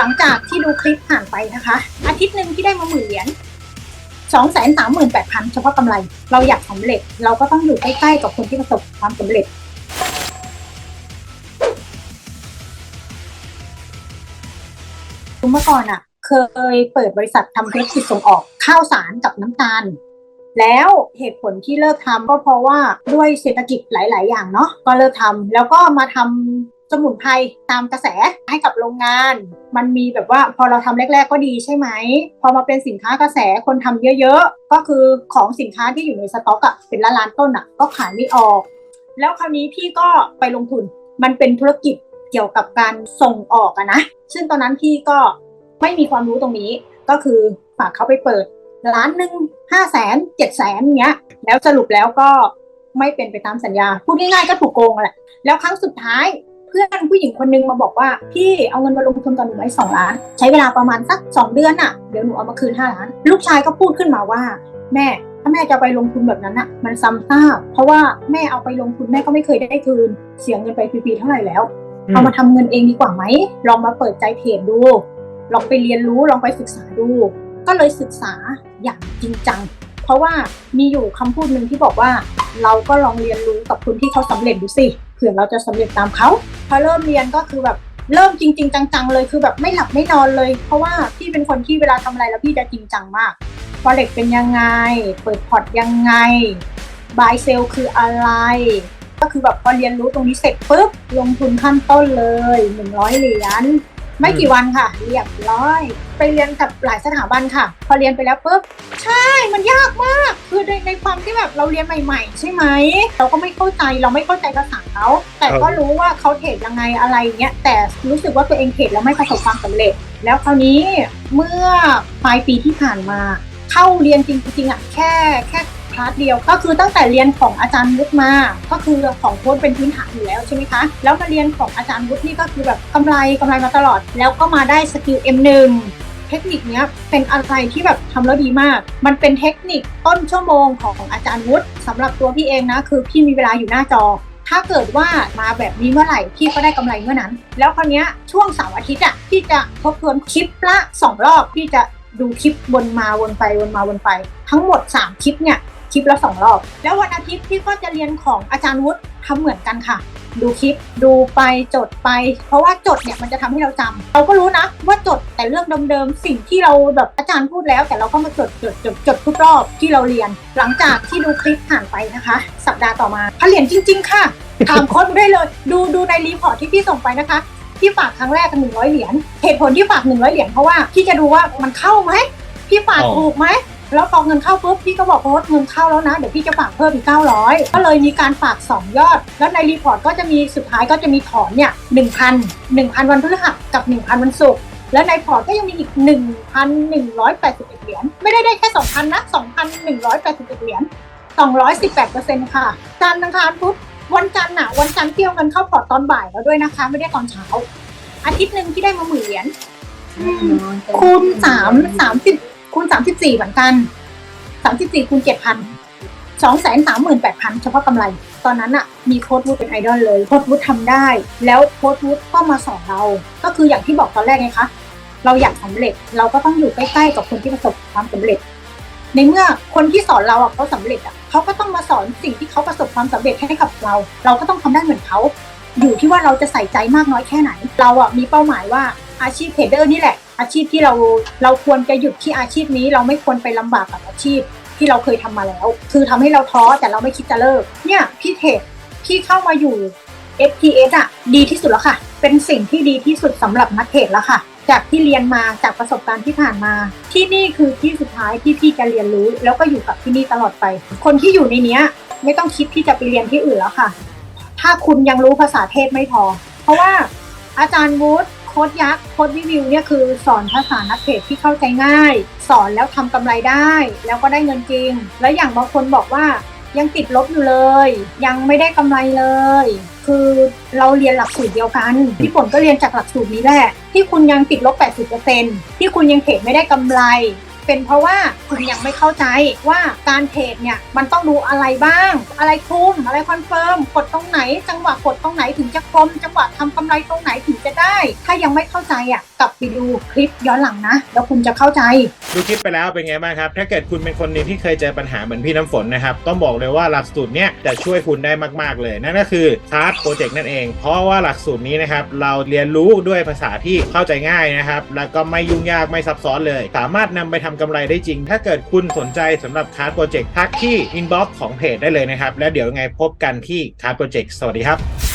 หลังจากที่ดูคลิปผ่านไปนะคะ อาทิตย์หนึ่งที่ได้มาหมื่นเหรียญสองแสนสามหมื่นแปดพันเฉพาะกำไร เราอยากสำเร็จเราก็ต้องอยู่ใกล้ๆกับคนที่ประสบความสำเร็จเมื่อก่อนอะเคยเปิดบริษัททำธุรกิจส่งออกข้าวสารกับน้ำตาล แล้วเหตุผลที่เลิกทำก็เพราะว่าด้วยเศรษฐกิจหลาย ๆ อย่างเนาะก็เลิกทำแล้วก็มาทำ สมุนไพรตามกระแสให้กับโรงงาน มันมีแบบว่าพอเราทำแรก ๆ ก็ดีใช่ไหม พอมาเป็นสินค้ากระแสคนทำเยอะๆ ก็คือของสินค้าที่อยู่ในสต็อกอะเป็นล้านล้านต้นอะก็ขายไม่ออก แล้วคราวนี้พี่ก็ไปลงทุนมันเป็นธุรกิจเกี่ยวกับการส่งออกอะนะ ซึ่งตอนนั้นพี่ก็ไม่มีความรู้ตรงนี้ ก็คือฝากเขาไปเปิดร้านหนึ่งห้าแสนเจ็ดแสนเงี้ย แล้วสรุปแล้วก็ไม่เป็นไปตามสัญญา พูดง่ายๆก็ถูกโกงแหละ แล้วครั้งสุดท้าย เพื่อนผู้หญิงคนนึงมาบอกว่าพี่เอาเงินมาลงทุนกับหนูไว้สองล้าน ใช้เวลาประมาณสักสองเดือนอะเดี๋ยวหนูเอามาคืนห้าล้าน ลูกชายก็พูดขึ้นมาว่า แม่ถ้าแม่จะเอาไปลงทุนแบบนั้นอะมันซ้ำซากเพราะว่าแม่เอาไปลงทุนแม่ก็ไม่เคยได้คืน เสียเงินไปฟรีๆเท่าไหร่แล้วเอามาทำเงินเองดีกว่าไหมลองมาเปิดใจเทรดดู ลองไปเรียนรู้ลองไปศึกษาดู ก็เลยศึกษาอย่างจริงจังเพราะว่ามีอยู่คำพูดหนึ่งที่บอกว่า เราก็ลองเรียนรู้กับคนที่เขาสำเร็จดูสิ เผื่อเราจะสำเร็จตามเขาพอเริ่มเรียนก็คือแบบเริ่มจริง ๆ จังๆเลยคือแบบไม่หลับไม่นอนเลย เพราะว่าพี่เป็นคนที่เวลาทำอะไรแล้วพี่จะจริงจังมากฟอเร็กเป็นยังไง เปิดพอร์ตยังไงบายเซลคืออะไร ก็คือแบบพอเรียนรู้ตรงนี้เสร็จปุ๊บลงทุนขั้นต้นเลย100เหรียญไม่กี่วันค่ะ เรียบร้อย ไปเรียนกับหลายสถาบันค่ะ พอเรียนไปแล้วปุ๊บใช่มันยากมาก คือในในความที่แบบเราเรียนใหม่ ๆ ใช่ไหมเราก็ไม่เข้าใจเราไม่เข้าใจภาษา เขาแต่ก็รู้ว่าเขาเทรดยังไงอะไรเงี้ยแต่รู้สึกว่าตัวเองเทรดแล้วไม่ประสบความสำเร็จ แล้วคราวนี้เมื่อปลายปีที่ผ่านมา เข้าเรียนจริงๆอะแค่แค่คลาสเดียวก็คือตั้งแต่เรียนของอาจารย์วุฒิมา ก็คือของโค้ดเป็นพื้นฐานอยู่แล้วใช่ไหมคะแล้วมาเรียนของอาจารย์วุฒินี่ก็คือแบบกำไรกำไรมาตลอด แล้วก็มาได้สกิล M1 เทคนิคเนี้ยเป็นอะไรที่แบบทำแล้วดีมาก มันเป็นเทคนิคต้นชั่วโมงของอาจารย์วุฒิสำหรับตัวพี่เองนะ คือพี่มีเวลาอยู่หน้าจอ ถ้าเกิดว่ามาแบบนี้เมื่อไหร่พี่ก็ได้กำไรเมื่อนั้น แล้วคราวนี้ช่วงเสาร์อาทิตย์อะพี่จะทบทวนคลิปละสองรอบพี่จะดูคลิปวนมาวนไปวนมาวนไป ทั้งหมด 3 คลิปเนี่ยคลิปละสองรอบ แล้ววันอาทิตย์พี่ก็จะเรียนของอาจารย์วุฒิทำเหมือนกันค่ะ ดูคลิปดูไปจดไป เพราะว่าจดเนี่ยมันจะทำให้เราจำเราก็รู้นะว่าจด แต่เรื่องเดิมๆสิ่งที่เราแบบอาจารย์พูดแล้ว แต่เราก็มาจดจดจดจดทุกรอบที่เราเรียน หลังจากที่ดูคลิปผ่านไปนะคะ สัปดาห์ต่อมาผเรียนจริง ๆ ค่ะถามโค้ดได้เลย ดูดูในรีพอร์ตที่พี่ส่งไปนะคะพี่ฝากครั้งแรกกันหนึ่งร้อยเหรียญเหตุผลที่ฝากหนึ่งร้อยเหรียญเพราะว่าพี่จะดูว่ามันเข้าไหมพี่ฝากอ๋อถูกไหมแล้วพอเงินเข้าปุ๊บพี่ก็บอกโค้ดเงินเข้าแล้วนะ เดี๋ยวพี่จะฝากเพิ่มอีก 900 ก็เลยมีการฝาก 2 ยอด แล้วในรีพอร์ตก็จะมีสุดท้ายก็จะมีถอนเนี่ย1,000 1,000วันพฤหัสกับ 1,000 วันศุกร์ แล้วในพอร์ตก็ยังมีอีก 1,181 เหรียญ ไม่ได้ได้แค่ 2,000 นะ 2,181 เหรียญ 218%ค่ะจันทร์อังคารพุธวันจันทร์น่ะวันจันทร์เที่ยวเงินเข้าพอร์ตตอนบ่ายแล้วด้วยนะคะ ไม่ได้ตอนเช้า อาทิตย์หนึ่งที่ได้มาหมื่นเหรียญคูณสามสามสิบคูณสามสิบสี่เหมือนกันสามสิบสี่คูณเจ็ดพัน สองแสนสามหมื่นแปดพันเฉพาะกำไร ตอนนั้นอะมีโค้ดวูดเป็นไอดอลเลยโค้ดวูดทำได้ แล้วโค้ดวูดก็มาสอนเรา ก็คืออย่างที่บอกตอนแรกไงคะ เราอยากสำเร็จเราก็ต้องอยู่ใกล้ๆกับคนที่ประสบความสำเร็จ ในเมื่อคนที่สอนเราอะเขาสำเร็จอะเขาก็ต้องมาสอนสิ่งที่เขาประสบความสำเร็จให้กับเรา เราก็ต้องทำได้เหมือนเขาอยู่ที่ว่าเราจะใส่ใจมากน้อยแค่ไหน เราอะมีเป้าหมายว่าอาชีพเทรดเดอร์นี่แหละ อาชีพที่เราเราควรจะหยุดที่อาชีพนี้ เราไม่ควรไปลำบากกับอาชีพ ที่เราเคยทำมาแล้ว คือทำให้เราท้อแต่เราไม่คิดจะเลิก เนี่ยพี่เทรดพี่เข้ามาอยู่ FPS อะดีที่สุดแล้วค่ะ เป็นสิ่งที่ดีที่สุดสำหรับนักเทรดแล้วค่ะ จากที่เรียนมาจากประสบการณ์ที่ผ่านมา ที่นี่คือที่สุดท้ายที่พี่จะเรียนรู้ แล้วก็อยู่กับที่นี่ตลอดไป คนที่อยู่ในเนี้ยไม่ต้องคิดที่จะไปเรียนที่อื่นแล้วค่ะ ถ้าคุณยังรู้ภาษาเทศไม่พอ เพราะว่าอาจารย์วูด โค้ดยักษ์โค้ดวิวิวเนี่ยคือสอนภาษานักเทรดที่เข้าใจง่าย สอนแล้วทำกำไรได้ แล้วก็ได้เงินจริง แล้วอย่างบางคนบอกว่ายังติดลบอยู่เลย ยังไม่ได้กำไรเลย คือเราเรียนหลักสูตรเดียวกันพี่ฝนก็เรียนจากหลักสูตรนี้แหละที่คุณยังติดลบ 80%ที่คุณยังเทรดไม่ได้กำไร เป็นเพราะว่าคุณยังไม่เข้าใจว่าการเทรดเนี่ยมันต้องดูอะไรบ้าง อะไรคุมอะไรคอนเฟิร์มกดตรงไหน จังหวะกดตรงไหนถึงจะคมจังหวะทำกำไรตรงไหนถึงจะได้ ถ้ายังไม่เข้าใจอะกลับไปดูคลิปย้อนหลังนะ แล้วคุณจะเข้าใจ ดูคลิปไปแล้วเป็นไงบ้างครับ ถ้าเกิดคุณเป็นคนหนึงที่เคยเจอปัญหาเหมือนพี่น้ำฝนนะครับต้องบอกเลยว่าหลักสูตรเนี้ยจะช่วยคุณได้มาก ๆเลยนั่นก็คือ Card Project นั่นเอง เพราะว่าหลักสูตรนี้นะครับเราเรียนรู้ด้วยภาษาที่เข้าใจง่ายนะครับแล้วก็ไม่ยุ่งยากไม่ซับซ้อนเลย สามารถนำไปทำกำไรได้จริง ถ้าเกิดคุณสนใจสำหรับคาร์ดโปรเจกต์ทักที่อินบ็อกซ์ของเพจได้เลยนะครับ แล้วเดี๋ยวยังไงพบกันที่คาร์ดโปรเจกต์สวัสดีครับ